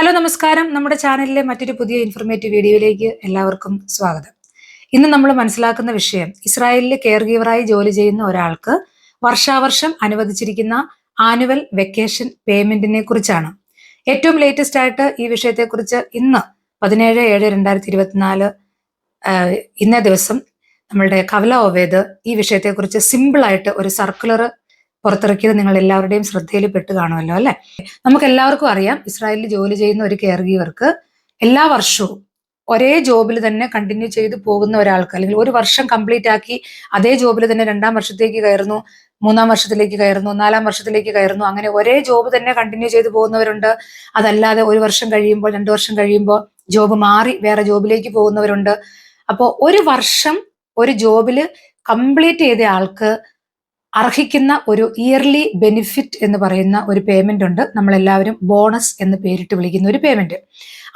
Hello നമസ്കാരം. നമ്മുടെ ചാനലിലെ മറ്റൊരു പുതിയ ഇൻഫർമേറ്റീവ് വീഡിയോയിലേക്ക് എല്ലാവർക്കും സ്വാഗതം. ഇന്ന് നമ്മൾ മനസ്സിലാക്കുന്ന വിഷയം ഇസ്രായേലിലെ കെയർ ഗീവറായി ജോലി ചെയ്യുന്ന ഒരാൾക്ക് വർഷാവർഷം അനുവദിച്ചിരിക്കുന്ന ആനുവൽ വെക്കേഷൻ പേയ്മെന്റിനെ കുറിച്ചാണ്. ഏറ്റവും ലേറ്റസ്റ്റ് ആയിട്ട് ഈ വിഷയത്തെക്കുറിച്ച് ഇന്ന് പതിനേഴ് ഏഴ് രണ്ടായിരത്തി ഇരുപത്തിനാല് ഇന്നേ ദിവസം നമ്മളുടെ കവല ഒവേദ് ഈ വിഷയത്തെക്കുറിച്ച് സിമ്പിൾ ആയിട്ട് ഒരു സർക്കുലർ പുറത്തിറക്കിയത് നിങ്ങൾ എല്ലാവരുടെയും ശ്രദ്ധയിൽ പെട്ട് കാണുമല്ലോ അല്ലെ? നമുക്ക് എല്ലാവർക്കും അറിയാം ഇസ്രായേലിൽ ജോലി ചെയ്യുന്ന ഒരു കെയർ എല്ലാ വർഷവും ഒരേ ജോബിൽ തന്നെ കണ്ടിന്യൂ ചെയ്ത് പോകുന്ന ഒരാൾക്ക് അല്ലെങ്കിൽ ഒരു വർഷം കംപ്ലീറ്റ് ആക്കി അതേ ജോബിൽ തന്നെ രണ്ടാം വർഷത്തേക്ക് കയറുന്നു മൂന്നാം വർഷത്തിലേക്ക് കയറുന്നു നാലാം വർഷത്തിലേക്ക് കയറുന്നു അങ്ങനെ ഒരേ ജോബ് തന്നെ കണ്ടിന്യൂ ചെയ്ത് പോകുന്നവരുണ്ട്. അതല്ലാതെ ഒരു വർഷം കഴിയുമ്പോൾ രണ്ടു വർഷം കഴിയുമ്പോൾ ജോബ് മാറി വേറെ ജോബിലേക്ക് പോകുന്നവരുണ്ട്. അപ്പോൾ ഒരു വർഷം ഒരു ജോബിൽ കംപ്ലീറ്റ് ചെയ്ത ആൾക്ക് അർഹിക്കുന്ന ഒരു ഇയർലി ബെനിഫിറ്റ് എന്ന് പറയുന്ന ഒരു പേയ്മെന്റ് ഉണ്ട്. നമ്മളെല്ലാവരും ബോണസ് എന്ന് പേരിട്ട് വിളിക്കുന്ന ഒരു പേയ്മെന്റ്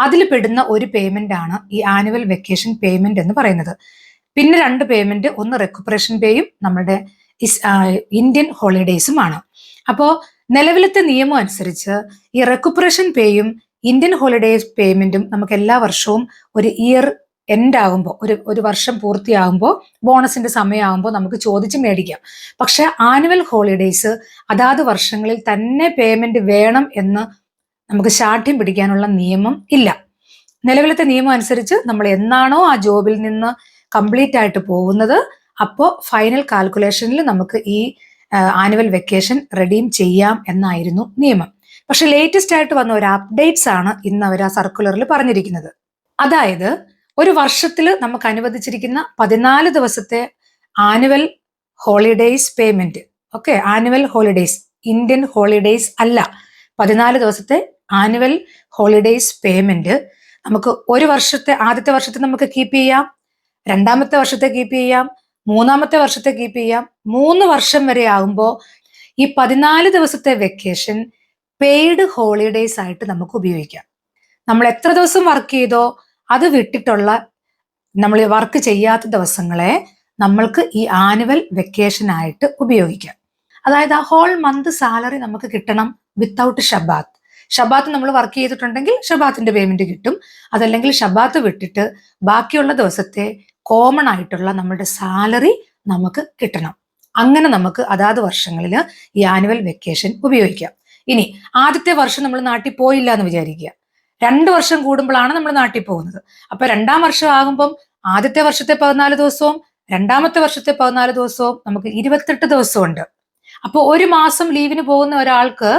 അതിൽ പെടുന്ന ഒരു പേയ്മെന്റ് ആണ് ഈ ആനുവൽ വെക്കേഷൻ പേയ്മെന്റ് എന്ന് പറയുന്നത്. പിന്നെ രണ്ട് പേയ്മെന്റ് ഒന്ന് റെക്കുപ്പറേഷൻ പേയും നമ്മുടെ ഇന്ത്യൻ ഹോളിഡേയ്സും ആണ്. അപ്പോൾ നിലവിലത്തെ നിയമം അനുസരിച്ച് ഈ റെക്കുപ്പറേഷൻ പേയും ഇന്ത്യൻ ഹോളിഡേസ് പേയ്മെന്റും നമുക്ക് എല്ലാ വർഷവും ഒരു ഇയർ എൻഡ് ആകുമ്പോൾ ഒരു ഒരു വർഷം പൂർത്തിയാകുമ്പോൾ ബോണസിന്റെ സമയമാകുമ്പോൾ നമുക്ക് ചോദിച്ച് മേടിക്കാം. പക്ഷെ ആനുവൽ ഹോളിഡേയ്സ് അതാത് വർഷങ്ങളിൽ തന്നെ പേയ്മെന്റ് വേണം എന്ന് നമുക്ക് ശാഠ്യം പിടിക്കാനുള്ള നിയമം ഇല്ല. നിലവിലത്തെ നിയമം അനുസരിച്ച് നമ്മൾ എന്നാണോ ആ ജോബിൽ നിന്ന് കംപ്ലീറ്റ് ആയിട്ട് പോകുന്നത് അപ്പോൾ ഫൈനൽ കാൽക്കുലേഷനിൽ നമുക്ക് ഈ ആനുവൽ വെക്കേഷൻ റെഡീം ചെയ്യാം എന്നായിരുന്നു നിയമം. പക്ഷെ ലേറ്റസ്റ്റ് ആയിട്ട് വന്ന ഒരു അപ്ഡേറ്റ്സ് ആണ് ഇന്ന് അവർ ആ സർക്കുലറിൽ പറഞ്ഞിരിക്കുന്നത്. അതായത് ഒരു വർഷത്തിൽ നമുക്ക് അനുവദിച്ചിരിക്കുന്ന പതിനാല് ദിവസത്തെ annual holidays payment okay annual holidays Indian holidays അല്ല. പതിനാല് ദിവസത്തെ ആനുവൽ ഹോളിഡേയ്സ് പേയ്മെന്റ് നമുക്ക് ഒരു വർഷത്തെ ആദ്യത്തെ വർഷത്തെ നമുക്ക് കീപ്പ് ചെയ്യാം. രണ്ടാമത്തെ വർഷത്തെ കീപ്പ് ചെയ്യാം. മൂന്നാമത്തെ വർഷത്തെ കീപ്പ് ചെയ്യാം. മൂന്ന് വർഷം വരെ ആകുമ്പോൾ ഈ പതിനാല് ദിവസത്തെ വെക്കേഷൻ പെയ്ഡ് ഹോളിഡേയ്സ് ആയിട്ട് നമുക്ക് ഉപയോഗിക്കാം. നമ്മൾ എത്ര ദിവസം വർക്ക് ചെയ്തോ അത് വിട്ടിട്ടുള്ള നമ്മൾ വർക്ക് ചെയ്യാത്ത ദിവസങ്ങളെ നമ്മൾക്ക് ഈ ആനുവൽ വെക്കേഷൻ ആയിട്ട് ഉപയോഗിക്കാം. അതായത് ആ ഹോൾ മന്ത് സാലറി നമുക്ക് കിട്ടണം വിത്തൗട്ട് ഷബാത്ത് ഷബാത്ത് നമ്മൾ വർക്ക് ചെയ്തിട്ടുണ്ടെങ്കിൽ ഷബാത്തിന്റെ പേയ്മെന്റ് കിട്ടും. അതല്ലെങ്കിൽ ഷബാത്ത് വിട്ടിട്ട് ബാക്കിയുള്ള ദിവസത്തെ കോമൺ ആയിട്ടുള്ള നമ്മുടെ സാലറി നമുക്ക് കിട്ടണം. അങ്ങനെ നമുക്ക് അതാത് വർഷങ്ങളിൽ ഈ ആനുവൽ വെക്കേഷൻ ഉപയോഗിക്കാം. ഇനി ആദ്യത്തെ വർഷം നമ്മൾ നാട്ടിൽ പോയില്ല എന്ന് വിചാരിക്കുക. രണ്ട് വർഷം കൂടുമ്പോഴാണ് നമ്മൾ നാട്ടിൽ പോകുന്നത്. അപ്പൊ രണ്ടാം വർഷം ആകുമ്പം ആദ്യത്തെ വർഷത്തെ പതിനാല് ദിവസവും രണ്ടാമത്തെ വർഷത്തെ പതിനാല് ദിവസവും നമുക്ക് ഇരുപത്തെട്ട് ദിവസമുണ്ട്. അപ്പോൾ ഒരു മാസം ലീവിന് പോകുന്ന ഒരാൾക്ക്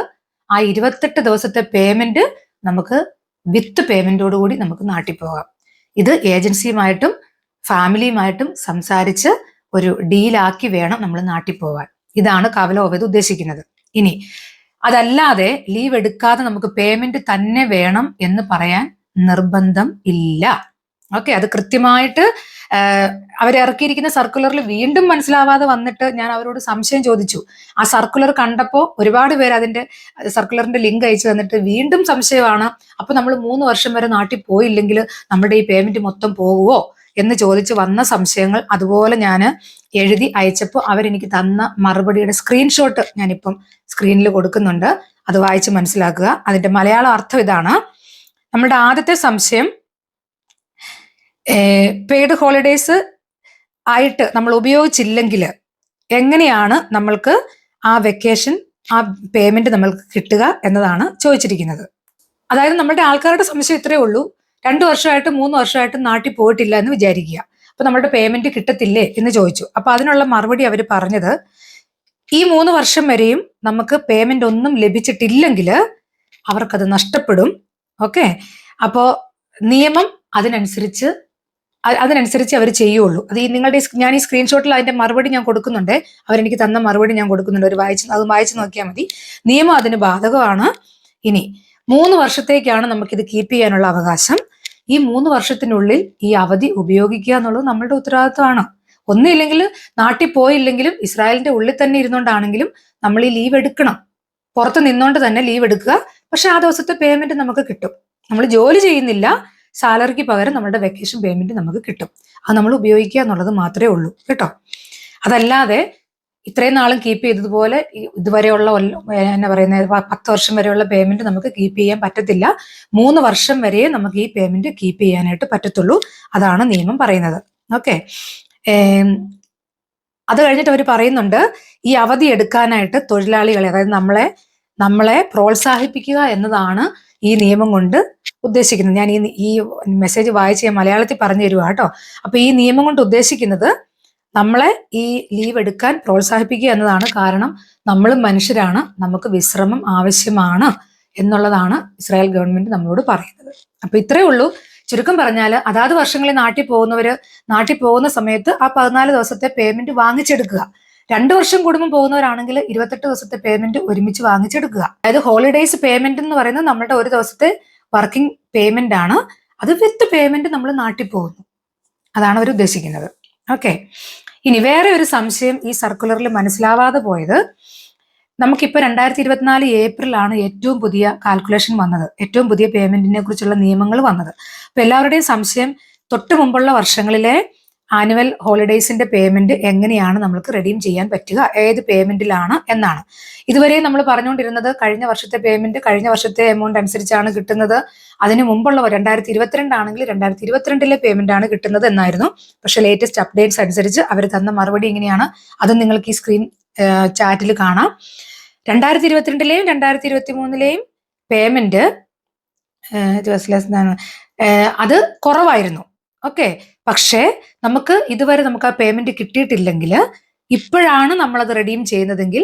ആ ഇരുപത്തെട്ട് ദിവസത്തെ പേയ്മെന്റ് നമുക്ക് വിത്ത് പേയ്മെന്റോട് കൂടി നമുക്ക് നാട്ടിൽ പോകാം. ഇത് ഏജൻസിയുമായിട്ടും ഫാമിലിയുമായിട്ടും സംസാരിച്ച് ഒരു ഡീലാക്കി വേണം നമ്മൾ നാട്ടിൽ പോകാൻ ഇതാണ് കവല ഓവത് ഉദ്ദേശിക്കുന്നത്. ഇനി അതല്ലാതെ ലീവ് എടുക്കാതെ നമുക്ക് പേയ്മെന്റ് തന്നെ വേണം എന്ന് പറയാൻ നിർബന്ധം ഇല്ല. ഓക്കെ അത് കൃത്യമായിട്ട് അവരിറക്കിയിരിക്കുന്ന സർക്കുലറിൽ വീണ്ടും മനസ്സിലാവാതെ വന്നിട്ട് ഞാൻ അവരോട് സംശയം ചോദിച്ചു. ആ സർക്കുലർ കണ്ടപ്പോൾ ഒരുപാട് പേര് അതിന്റെ സർക്കുലറിന്റെ ലിങ്ക് അയച്ചു തന്നിട്ട് വീണ്ടും സംശയമാണ് അപ്പൊ നമ്മൾ മൂന്ന് വർഷം വരെ നാട്ടിൽ പോയില്ലെങ്കിൽ നമ്മുടെ ഈ പേയ്മെന്റ് മൊത്തം പോകുവോ? എന്ന് ചോദിച്ച് വന്ന സംശയങ്ങൾ അതുപോലെ ഞാൻ എഴുതി അയച്ചപ്പോൾ അവരെനിക്ക് തന്ന മറുപടിയുടെ സ്ക്രീൻഷോട്ട് ഞാനിപ്പം സ്ക്രീനിൽ കൊടുക്കുന്നുണ്ട്. അത് വായിച്ച് മനസ്സിലാക്കുക. അതിന്റെ മലയാള അർത്ഥം ഇതാണ്. നമ്മുടെ ആദ്യത്തെ സംശയം പെയ്ഡ് ഹോളിഡേയ്സ് ആയിട്ട് നമ്മൾ ഉപയോഗിച്ചില്ലെങ്കിൽ എങ്ങനെയാണ് നമ്മൾക്ക് ആ വെക്കേഷൻ ആ പേയ്മെന്റ് നമ്മൾക്ക് കിട്ടുക എന്നതാണ് ചോദിച്ചിരിക്കുന്നത്. അതായത് നമ്മുടെ ആൾക്കാരുടെ സംശയം ഇത്രയേ ഉള്ളൂ. രണ്ടു വർഷമായിട്ട് മൂന്ന് വർഷമായിട്ട് നാട്ടിൽ പോയിട്ടില്ല എന്ന് വിചാരിക്കുക. അപ്പൊ നമ്മുടെ പേയ്മെന്റ് കിട്ടത്തില്ലേ എന്ന് ചോദിച്ചു. അപ്പൊ അതിനുള്ള മറുപടി അവർ പറഞ്ഞത് ഈ മൂന്ന് വർഷം വരെയും നമുക്ക് പേയ്മെന്റ് ഒന്നും ലഭിച്ചിട്ടില്ലെങ്കിൽ അവർക്കത് നഷ്ടപ്പെടും. ഓക്കെ? അപ്പോ നിയമം അതിനനുസരിച്ച് അതിനനുസരിച്ച് അവർ ചെയ്യുള്ളൂ. അത് ഈ നിങ്ങളുടെ ഞാൻ ഈ സ്ക്രീൻഷോട്ടിൽ അതിന്റെ മറുപടി ഞാൻ കൊടുക്കുന്നുണ്ട്. അവരെനിക്ക് തന്ന മറുപടി ഞാൻ കൊടുക്കുന്നുണ്ട്. ഒരു വായിച്ച് അത് വായിച്ച് നോക്കിയാൽ മതി. നിയമം അതിന് ബാധകമാണ്. ഇനി മൂന്ന് വർഷത്തേക്കാണ് നമുക്കിത് കീപ്പ് ചെയ്യാനുള്ള അവകാശം. ഈ മൂന്ന് വർഷത്തിനുള്ളിൽ ഈ അവധി ഉപയോഗിക്കുക എന്നുള്ളത് നമ്മളുടെ ഉത്തരവാദിത്വമാണ്. ഒന്നുമില്ലെങ്കിൽ നാട്ടിൽ പോയില്ലെങ്കിലും ഇസ്രായേലിന്റെ ഉള്ളിൽ തന്നെ ഇരുന്നുകൊണ്ടാണെങ്കിലും നമ്മൾ ഈ ലീവ് എടുക്കണം. പുറത്ത് നിന്നുകൊണ്ട് തന്നെ ലീവ് എടുക്കുക. പക്ഷെ ആ ദിവസത്തെ പേയ്മെന്റ് നമുക്ക് കിട്ടും. നമ്മൾ ജോലി ചെയ്യുന്നില്ല സാലറിക്ക് പകരം നമ്മുടെ വെക്കേഷൻ പേയ്മെന്റ് നമുക്ക് കിട്ടും. അത് നമ്മൾ ഉപയോഗിക്കുക എന്നുള്ളത് മാത്രമേ ഉള്ളൂ. കേട്ടോ? അതല്ലാതെ ഇത്രയും നാളും കീപ്പ് ചെയ്തതുപോലെ ഇതുവരെയുള്ള എന്നാ പറയുന്നത് പത്ത് വർഷം വരെയുള്ള പേയ്മെന്റ് നമുക്ക് കീപ്പ് ചെയ്യാൻ പറ്റത്തില്ല. മൂന്ന് വർഷം വരെ നമുക്ക് ഈ പേയ്മെന്റ് കീപ്പ് ചെയ്യാനായിട്ട് പറ്റത്തുള്ളൂ. അതാണ് നിയമം പറയുന്നത്. ഓക്കെ അത് കഴിഞ്ഞിട്ട് അവർ പറയുന്നുണ്ട് ഈ അവധി എടുക്കാനായിട്ട് തൊഴിലാളികളെ അതായത് നമ്മളെ നമ്മളെ പ്രോത്സാഹിപ്പിക്കുക എന്നതാണ് ഈ നിയമം കൊണ്ട് ഉദ്ദേശിക്കുന്നത്. ഞാൻ ഈ ഈ മെസ്സേജ് വായിച്ച് ഞാൻ മലയാളത്തിൽ പറഞ്ഞു തരുവാ കേട്ടോ. അപ്പൊ ഈ നിയമം കൊണ്ട് ഉദ്ദേശിക്കുന്നത് നമ്മളെ ഈ ലീവ് എടുക്കാൻ പ്രോത്സാഹിപ്പിക്കുക എന്നതാണ് കാരണം. നമ്മളും മനുഷ്യരാണ്. നമുക്ക് വിശ്രമം ആവശ്യമാണ് എന്നുള്ളതാണ് ഇസ്രായേൽ ഗവൺമെന്റ് നമ്മളോട് പറയുന്നത്. അപ്പൊ ഇത്രയേ ഉള്ളൂ. ചുരുക്കം പറഞ്ഞാൽ അതാത് വർഷങ്ങളിൽ നാട്ടിൽ പോകുന്നവര് നാട്ടിൽ പോകുന്ന സമയത്ത് ആ പതിനാല് ദിവസത്തെ പേയ്മെന്റ് വാങ്ങിച്ചെടുക്കുക. രണ്ട് വർഷം കുടുംബം പോകുന്നവരാണെങ്കിൽ ഇരുപത്തെട്ട് ദിവസത്തെ പേയ്മെന്റ് ഒരുമിച്ച് വാങ്ങിച്ചെടുക്കുക. അതായത് ഹോളിഡേയ്സ് പേയ്മെന്റ് എന്ന് പറയുന്നത് നമ്മുടെ ഒരു ദിവസത്തെ വർക്കിംഗ് പേയ്മെന്റ് ആണ്. അത് വിത്ത് പേയ്മെന്റ് നമ്മൾ നാട്ടിൽ പോകുന്നു. അതാണ് അവർ ഉദ്ദേശിക്കുന്നത്. ഓക്കെ ഇനി വേറെ ഒരു സംശയം ഈ സർക്കുലറിൽ മനസ്സിലാവാതെ പോയത്. നമുക്കിപ്പോൾ രണ്ടായിരത്തി ഇരുപത്തിനാല് ഏപ്രിലാണ് ഏറ്റവും പുതിയ കാൽക്കുലേഷൻ വന്നത്. ഏറ്റവും പുതിയ പേയ്മെന്റിനെ കുറിച്ചുള്ള നിയമങ്ങൾ വന്നത്. അപ്പൊ എല്ലാവരുടെയും സംശയം തൊട്ട് മുമ്പുള്ള വർഷങ്ങളിലെ ആനുവൽ ഹോളിഡേയ്സിന്റെ പേയ്മെന്റ് എങ്ങനെയാണ് നമ്മൾക്ക് റെഡീം ചെയ്യാൻ പറ്റുക? ഏത് പേയ്മെന്റിലാണ് എന്നാണ്. ഇതുവരെ നമ്മൾ പറഞ്ഞുകൊണ്ടിരുന്നത് കഴിഞ്ഞ വർഷത്തെ പേയ്മെന്റ് കഴിഞ്ഞ വർഷത്തെ എമൗണ്ട് അനുസരിച്ചാണ് കിട്ടുന്നത്. അതിന് മുമ്പുള്ള രണ്ടായിരത്തി ഇരുപത്തിരണ്ട് ആണെങ്കിൽ രണ്ടായിരത്തി ഇരുപത്തിരണ്ടിലെ പേയ്മെന്റ് ആണ് കിട്ടുന്നത് എന്നായിരുന്നു. പക്ഷെ ലേറ്റസ്റ്റ് അപ്ഡേറ്റ്സ് അനുസരിച്ച് അവർ തന്ന മറുപടി ഇങ്ങനെയാണ്. അത് നിങ്ങൾക്ക് ഈ സ്ക്രീൻ ചാറ്റിൽ കാണാം. രണ്ടായിരത്തി ഇരുപത്തിരണ്ടിലെയും രണ്ടായിരത്തി ഇരുപത്തി മൂന്നിലെയും പേയ്മെന്റ് അത് കുറവായിരുന്നു. ഓക്കെ പക്ഷേ നമുക്ക് ഇതുവരെ നമുക്ക് ആ പേയ്മെന്റ് കിട്ടിയിട്ടില്ലെങ്കിൽ ഇപ്പോഴാണ് നമ്മളത് റെഡീം ചെയ്യുന്നതെങ്കിൽ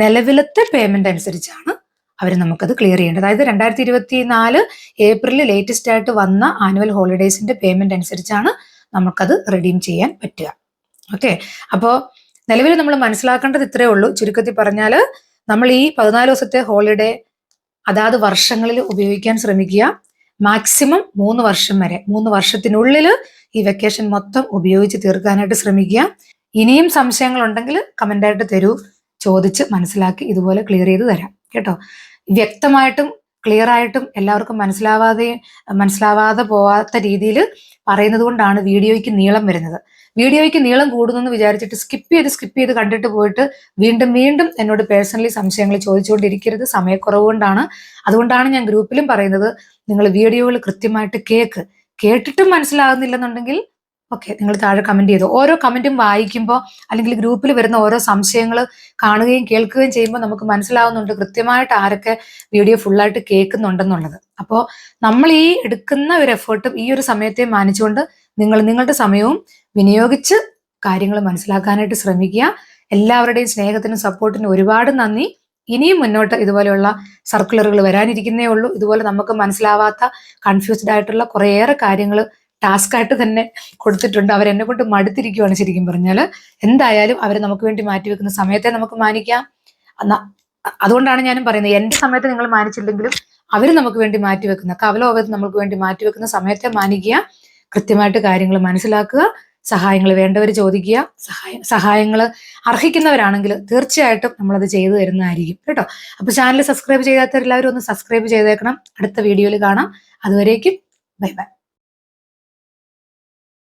നിലവിലത്തെ പേയ്മെന്റ് അനുസരിച്ചാണ് അവർ നമുക്കത് ക്ലിയർ ചെയ്യേണ്ടത്. അതായത് രണ്ടായിരത്തി ഇരുപത്തി നാല് ഏപ്രിലിൽ ലേറ്റസ്റ്റ് ആയിട്ട് വന്ന ആനുവൽ ഹോളിഡേയ്സിന്റെ പേയ്മെന്റ് അനുസരിച്ചാണ് നമുക്കത് റെഡീം ചെയ്യാൻ പറ്റുക. ഓക്കെ അപ്പോൾ നിലവിൽ നമ്മൾ മനസ്സിലാക്കേണ്ടത് ഇത്രയേ ഉള്ളൂ. ചുരുക്കത്തിൽ പറഞ്ഞാൽ നമ്മൾ ഈ പതിനാല് ദിവസത്തെ ഹോളിഡേ അതാത് വർഷങ്ങളിൽ ഉപയോഗിക്കാൻ ശ്രമിക്കുക. മാക്സിമം മൂന്ന് വർഷം വരെ. മൂന്ന് വർഷത്തിനുള്ളിൽ ഈ വെക്കേഷൻ മൊത്തം ഉപയോഗിച്ച് തീർക്കാനായിട്ട് ശ്രമിക്കുക. ഇനിയും സംശയങ്ങൾ ഉണ്ടെങ്കിൽ കമന്റായിട്ട് തരൂ. ചോദിച്ച് മനസ്സിലാക്കി ഇതുപോലെ ക്ലിയർ ചെയ്ത് തരാം. കേട്ടോ? വ്യക്തമായിട്ടും ക്ലിയർ ആയിട്ടും എല്ലാവർക്കും മനസ്സിലാവാതെ മനസ്സിലാവാതെ പോവാത്ത രീതിയിൽ പറയുന്നത് കൊണ്ടാണ് വീഡിയോയ്ക്ക് നീളം വരുന്നത്. വീഡിയോയ്ക്ക് നീളം കൂടുന്നെന്ന് വിചാരിച്ചിട്ട് സ്കിപ്പ് ചെയ്ത് സ്കിപ്പ് ചെയ്ത് കണ്ടിട്ട് പോയിട്ട് വീണ്ടും വീണ്ടും എന്നോട് പേഴ്സണലി സംശയങ്ങൾ ചോദിച്ചുകൊണ്ടിരിക്കരുത്. സമയക്കുറവ് കൊണ്ടാണ്. അതുകൊണ്ടാണ് ഞാൻ ഗ്രൂപ്പിലും പറയുന്നത് നിങ്ങൾ വീഡിയോകൾ കൃത്യമായിട്ട് കേക്ക്. കേട്ടിട്ടും മനസ്സിലാകുന്നില്ലെന്നുണ്ടെങ്കിൽ ഓക്കെ നിങ്ങൾ താഴെ കമന്റ് ചെയ്തു. ഓരോ കമന്റും വായിക്കുമ്പോൾ അല്ലെങ്കിൽ ഗ്രൂപ്പിൽ വരുന്ന ഓരോ സംശയങ്ങൾ കാണുകയും കേൾക്കുകയും ചെയ്യുമ്പോൾ നമുക്ക് മനസ്സിലാവുന്നുണ്ട് കൃത്യമായിട്ട് ആരൊക്കെ വീഡിയോ ഫുള്ളായിട്ട് കേൾക്കുന്നുണ്ടെന്നുള്ളത്. അപ്പോൾ നമ്മൾ ഈ എടുക്കുന്ന ഒരു എഫേർട്ടും ഈ ഒരു സമയത്തെ മാനിച്ചുകൊണ്ട് നിങ്ങൾ നിങ്ങളുടെ സമയവും വിനിയോഗിച്ച് കാര്യങ്ങൾ മനസ്സിലാക്കാനായിട്ട് ശ്രമിക്കുക. എല്ലാവരുടെയും സ്നേഹത്തിനും സപ്പോർട്ടിനും ഒരുപാട് നന്ദി. ഇനിയും മുന്നോട്ട് ഇതുപോലെയുള്ള സർക്കുലറുകൾ വരാനിരിക്കുന്നേ ഉള്ളൂ. ഇതുപോലെ നമുക്ക് മനസ്സിലാവാത്ത കൺഫ്യൂസ്ഡ് ആയിട്ടുള്ള കുറേയേറെ കാര്യങ്ങൾ ടാസ്ക് ആയിട്ട് തന്നെ കൊടുത്തിട്ടുണ്ട്. അവരെന്നെ കൊണ്ട് മടുത്തിരിക്കുവാണ് ശരിക്കും പറഞ്ഞാൽ എന്തായാലും അവർ നമുക്ക് വേണ്ടി മാറ്റിവെക്കുന്ന സമയത്തെ നമുക്ക് മാനിക്കാം. അതുകൊണ്ടാണ് ഞാനും പറയുന്നത് എന്റെ സമയത്ത് നിങ്ങൾ മാനിച്ചില്ലെങ്കിലും അവർ നമുക്ക് വേണ്ടി മാറ്റിവെക്കുന്ന കവലോകത്ത് നമുക്ക് വേണ്ടി മാറ്റിവെക്കുന്ന സമയത്തെ മാനിക്കുക. കൃത്യമായിട്ട് കാര്യങ്ങൾ മനസ്സിലാക്കുക. സഹായങ്ങൾ വേണ്ടവർ ചോദിക്കുക. സഹായ സഹായങ്ങൾ അർഹിക്കുന്നവരാണെങ്കിൽ തീർച്ചയായിട്ടും നമ്മളത് ചെയ്തു തരുന്നതായിരിക്കും കേട്ടോ. അപ്പൊ ചാനൽ സബ്സ്ക്രൈബ് ചെയ്യാത്തവരെല്ലാവരും ഒന്ന് സബ്സ്ക്രൈബ് ചെയ്തേക്കണം. അടുത്ത വീഡിയോയിൽ കാണാം. അതുവരേക്കും ബൈ ബൈ.